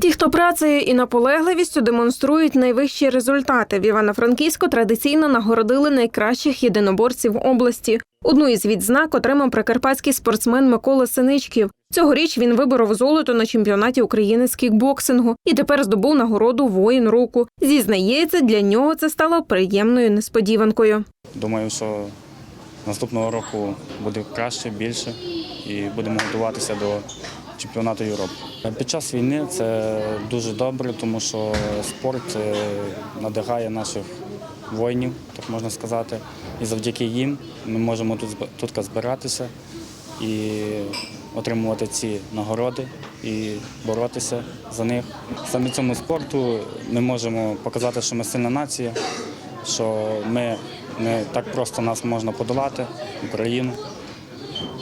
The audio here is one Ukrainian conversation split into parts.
Ті, хто працею і наполегливістю демонструють найвищі результати. В Івано-Франківську традиційно нагородили найкращих єдиноборців області. Одну із відзнак отримав прикарпатський спортсмен Микола Синичків. Цьогоріч він виборов золото на чемпіонаті України з кікбоксингу і тепер здобув нагороду воїн року. Зізнається, для нього це стало приємною несподіванкою. Думаю, що наступного року буде краще, більше і будемо готуватися до чемпіонату Європи. Під час війни це дуже добре, тому що спорт е, надихає наших воїнів, так можна сказати. І завдяки їм ми можемо тут, тут збиратися і отримувати ці нагороди і боротися за них. Саме цьому спорту ми можемо показати, що ми сильна нація, що ми не так просто нас можна подолати, Україну,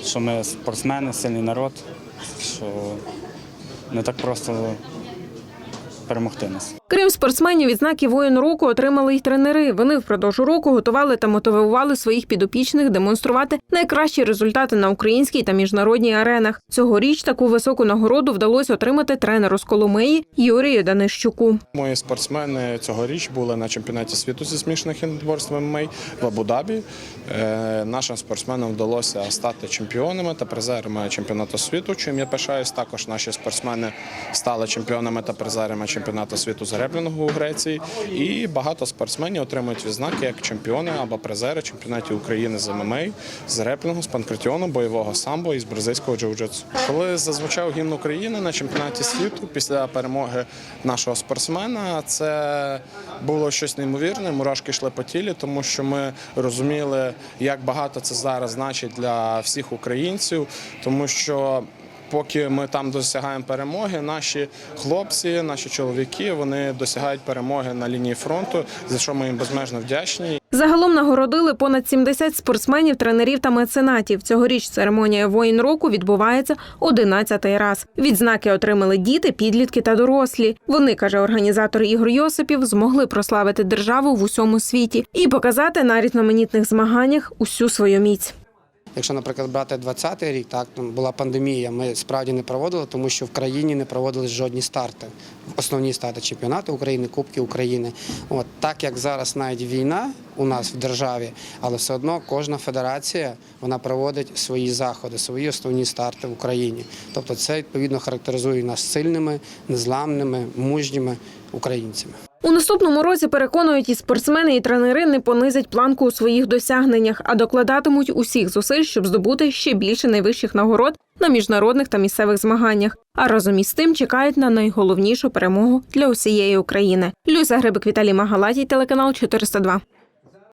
що ми спортсмени, сильний народ, що не так просто перемогти нас. Крім спортсменів, відзнаки воїн року отримали й тренери. Вони впродовж року готували та мотивували своїх підопічних демонструвати найкращі результати на українській та міжнародній аренах. Цьогоріч таку високу нагороду вдалося отримати тренеру з Коломиї Юрію Данищуку. Мої спортсмени цьогоріч були на чемпіонаті світу зі смішних єдиноборств ММА в Абу-Дабі. Е, Нашим спортсменам вдалося стати чемпіонами та призерами чемпіонату світу. Чим я пишаюсь, також наші спортсмени стали чемпіонами та призерами чемпіонату світу з у Греції. І багато спортсменів отримують відзнаки як чемпіони або призери чемпіонатів України з ММА, з греблінгу, з панкратіону, бойового самбо і з бразильського джиу-джитсу. Коли зазвучав гімн України на чемпіонаті світу після перемоги нашого спортсмена, це було щось неймовірне. Мурашки йшли по тілі, тому що ми розуміли, як багато це зараз значить для всіх українців, тому що. Поки ми там досягаємо перемоги, наші хлопці, наші чоловіки, вони досягають перемоги на лінії фронту, за що ми їм безмежно вдячні. Загалом нагородили понад 70 спортсменів, тренерів та меценатів. Цьогоріч церемонія воїн року відбувається 11-й раз. Відзнаки отримали діти, підлітки та дорослі. Вони, каже організатор Ігор Йосипів, змогли прославити державу в усьому світі і показати на різноманітних змаганнях усю свою міць. Якщо, наприклад, брати 20-й рік, так там була пандемія, ми справді не проводили, тому що в країні не проводились жодні старти. Основні старти чемпіонати України, Кубки України. От так як зараз навіть війна у нас в державі, але все одно кожна федерація вона проводить свої заходи, свої основні старти в Україні. Тобто, це відповідно характеризує нас сильними, незламними, мужніми українцями. Наступному році переконують і спортсмени, і тренери не понизять планку у своїх досягненнях, а докладатимуть усіх зусиль, щоб здобути ще більше найвищих нагород на міжнародних та місцевих змаганнях. А разом із тим чекають на найголовнішу перемогу для усієї України. Люся Грибик Віталій Магалатій, телеканал 402.